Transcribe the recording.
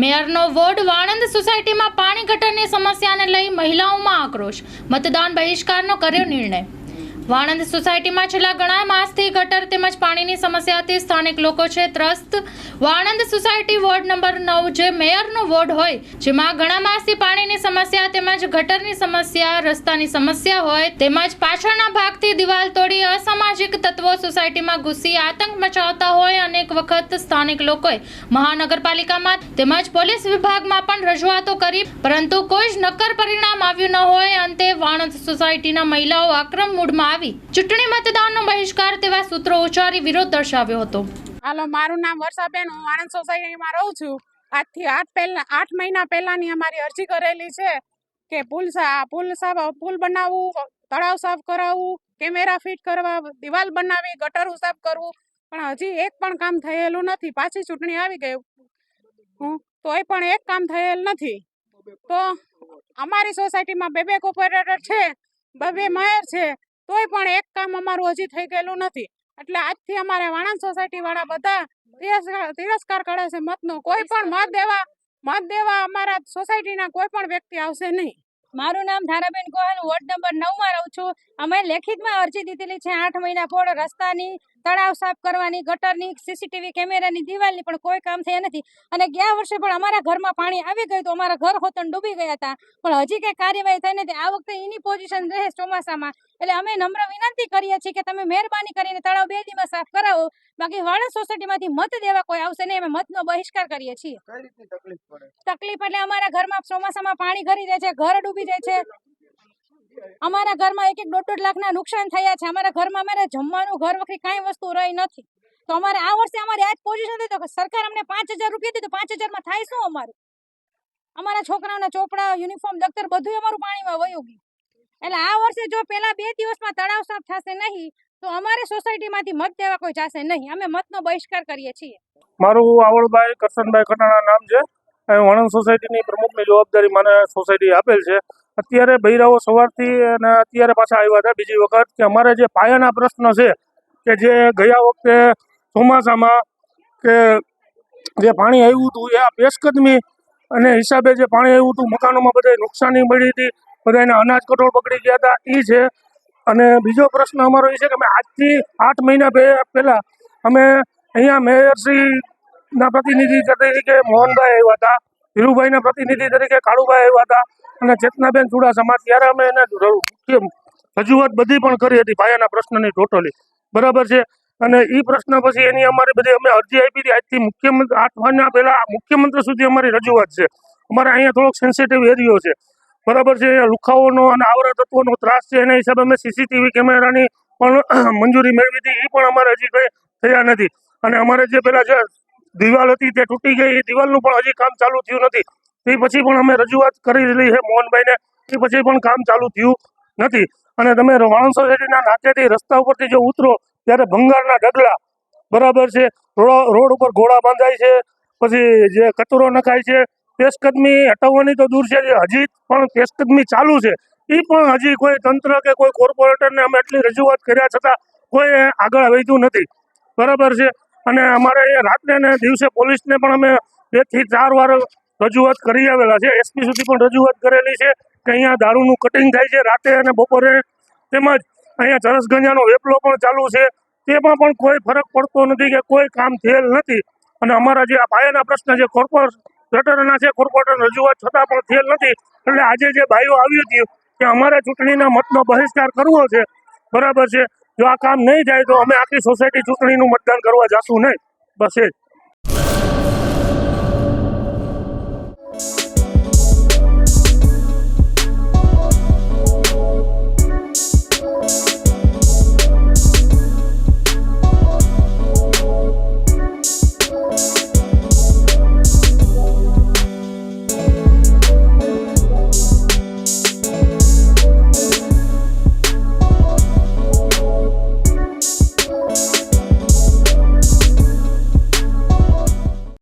મેયરનો ward વાણંદ સોસાયટીમાં પાણી ગટરની સમસ્યાને લઈ મહિલાઓમાં આક્રોશ. મતદાન બહિષ્કારનો કર્યો નિર્ણય. વાણંદ સોસાયટીમાં છેલ્લા ઘણા માસથી ગટર તેમજ પાણીની સમસ્યાથી સ્થાનિક લોકો છે ત્રસ્ત. વાણંદ સોસાયટી વોર્ડ નંબર નવ જે મેયરનો વોર્ડ હોય, જેમાં ઘણા માસથી પાણીની સમસ્યા તેમજ ગટરની સમસ્યા, રસ્તાની સમસ્યા હોય, તેમજ પાછળના ભાગથી દિવાલ તોડી અસામાજિક તત્વો સોસાયટીમાં ઘૂસી આતંક મચાવતા હોય અનેક વખત સ્થાનિક લોકોએ મહાનગરપાલિકામાં તેમજ પોલીસ વિભાગમાં પણ રજૂઆતો કરી, પરંતુ કોઈ જ નક્કર પરિણામ આવ્યું ન હોય. અંતે વાણંદ સોસાયટીના મહિલાઓ આક્રમ મૂડમાં આવી. ચૂંટણી મતદાનનો બહિષ્કાર તેવા સૂત્રો ઉચ્ચારી વિરોધ દર્શાવ્યો હતો. હાલો, મારું નામ વર્ષાબેન, હું આણંદ સોસાયટીમાં રહું છું. આજથી આઠ પહેલા, આઠ મહિના પહેલાની અમારી અરજી કરેલી છે કે પુલ પુલ પુલ બનાવવું, તળાવ સાફ કરાવવું, કેમેરા ફિટ કરવા, દિવાલ બનાવી, ગટર સાફ કરવું. પણ હજી એક પણ કામ થયેલું નથી. પાછી ચૂંટણી આવી ગઈ. હું, તોય પણ એક કામ થયેલ નથી. તો અમારી સોસાયટીમાં બે બે કોર્પોરેટર છે, બે મેયર છે. તોય પણ એક કામ અમારું હજી થઈ ગયેલું નથી. એટલે આજથી અમારે વાણંદ સોસાયટી વાળા બધા તિરસ્કાર કરે છે મતનો. કોઈ પણ મત દેવા મત દેવા અમારા સોસાયટીના કોઈ પણ વ્યક્તિ આવશે નહીં. મારું નામ ધારાબેન ગોહેલ વોર્ડ નંબર નવમાં રહું છું. અમે લેખિતમાં અરજી દીધેલી છે આઠ મહિના ફોડ રસ્તાની. તળાવ સાફ કરવાની ગટરની સીસીટીવી કેમેરાની દિવાલની પણ કોઈ કામ થયા નથી. અને ગયા વર્ષે પણ અમારા ઘરમાં પાણી આવી ગયું તો અમારા ઘર હોતન ડૂબી ગયા હતા. પણ હજી કંઈ કાર્યવાહી થઈ નથી. આ વખતે એની પોઝિશન રહે ચોમાસામાં. એટલે અમે નમ્ર વિનંતી કરીએ છીએ કે તમે મહેરબાની કરીને તળાવ બે દિવસ સાફ કરાવો. બાકી વાળા સોસાયટીમાંથી મત દેવા કોઈ આવશે નહીં. અમે મતનો બહિષ્કાર કરીએ છીએ. તકલીફ તકલીફ એટલે અમારા ઘરમાં ચોમાસામાં પાણી ઘરી જાય છે ઘર ડૂબી જાય છે. અમારા ઘરમાં એક એક દોઢ દોઢ લાખના નુકસાન થયા છે. અમારા ઘરમાં અમારે જમવાનું ઘર વખરી કાંઈ વસ્તુ રહી નથી. તો અમારે આ વર્ષે અમારે આ જ પોઝિશન હતી તો સરકાર અમને પાંચ હજાર રૂપિયા દીધું. પાંચ હજારમાં થાય શું અમારું? અમારા છોકરાઓના ચોપડા યુનિફોર્મ દફતર બધું અમારું પાણીમાં વયું ગયું. એટલે આ વર્ષે જો પેલા બે દિવસમાં તળાવ સાફ થશે નહીં, તો અમારે સોસાયટીમાંથી મત દેવા કોઈ જશે નહીં. અમે મતનો બહિષ્કાર કરીએ છીએ. મારું આવળભાઈ કરશનભાઈ ખટાણા નામ છે. વણંદ સોસાયટીની પ્રમુખની જવાબદારી મને સોસાયટી આપેલ છે. અત્યારે બૈરાઓ સવારથી અને અત્યારે પાછા આવ્યા હતા બીજી વખત કે અમારે જે પાયાના પ્રશ્ન છે કે જે ગયા વખતે ચોમાસામાં કે જે પાણી આવ્યું હતું એ આ પેશકદમી અને હિસાબે જે પાણી આવ્યું હતું મકાનોમાં બધા નુકસાની મળી હતી બધાને અનાજ કઠોળ પકડી ગયા હતા એ છે. અને બીજો પ્રશ્ન અમારો એ છે કે અમે આજથી આઠ મહિના પહેલાં અમે અહીંયા મેયરશ્રીના પ્રતિનિધિ તરીકે મોહનભાઈ આવ્યા હતા. ધીરુભાઈના પ્રતિનિધિ તરીકે કાળુભાઈ આવ્યા હતા. અને ચેતનાબેન ચુડાસમા ત્યારે અમે એને રજૂઆત બધી પણ કરી હતી ભાયાના પ્રશ્નની ટોટલી બરાબર છે? અને એ પ્રશ્ન પછી એની અમારી બધી અમે અરજી આપી હતી. આજથી મુખ્યમંત્રી આઠ મહિના પહેલા મુખ્યમંત્રી સુધી અમારી રજૂઆત છે. અમારે અહીંયા થોડોક સેન્સિટિવ એરિયો છે. બરાબર છે? લુખાઓનો અને આવરા તત્વોનો ત્રાસ છે. એના હિસાબે અમે સીસીટીવી કેમેરાની પણ મંજૂરી મેળવી હતી. એ પણ અમારે હજી કંઈ થયા નથી. અને અમારે જે પેલા જે દિવાલ હતી, તે તૂટી ગઈ. દિવાલનું પણ હજી કામ ચાલુ થયું નથી. તે પછી પણ અમે રજૂઆત કરી દીધી છે મોહનભાઈને તે પછી પણ કામ ચાલુ થયું નથી. અને તમે વાણ સોસાયટીના નાકેથી રસ્તા ઉપરથી જો ઉતરો, ત્યારે ભંગારના ઢગલા બરાબર છે. રોડ ઉપર ઘોડા બાંધાય છે. પછી જે કચરો નખાય છે. પેશકદમી હટાવવાની તો દૂર છે. હજી પણ પેશકદમી ચાલુ છે. એ પણ હજી કોઈ તંત્ર કે કોઈ કોર્પોરેટરને અમે એટલી રજૂઆત કર્યા છતાં કોઈ આગળ વધ્યું નથી. બરાબર છે. અને અમારે રાત્રે ને દિવસે પોલીસને પણ અમે બેથી ચાર વાર રજૂઆત કરી આવેલા છે. એસપી સુધી પણ રજૂઆત કરેલી છે કે અહીંયા દારૂનું કટિંગ થાય છે રાતે અને બપોરે. તેમજ અહીંયા ચરસ ગંજાનો વેપલો પણ ચાલુ છે. તેમાં પણ કોઈ ફરક પડતો નથી કે કોઈ કામ થયેલ નથી. અને અમારા જે આ પાયાના પ્રશ્ન છે કોર્પોરેટરના છે કોર્પોરેટર રજૂઆત છતાં પણ થયેલ નથી. એટલે આજે જે ભાઈઓ આવી હતી, કે અમારે ચૂંટણીના મતનો બહિષ્કાર કરવો છે, બરાબર છે. જો આ કામ નહીં જાય તો અમે આખી સોસાયટી ચૂંટણીનું મતદાન કરવા જશું નહીં. બસ એ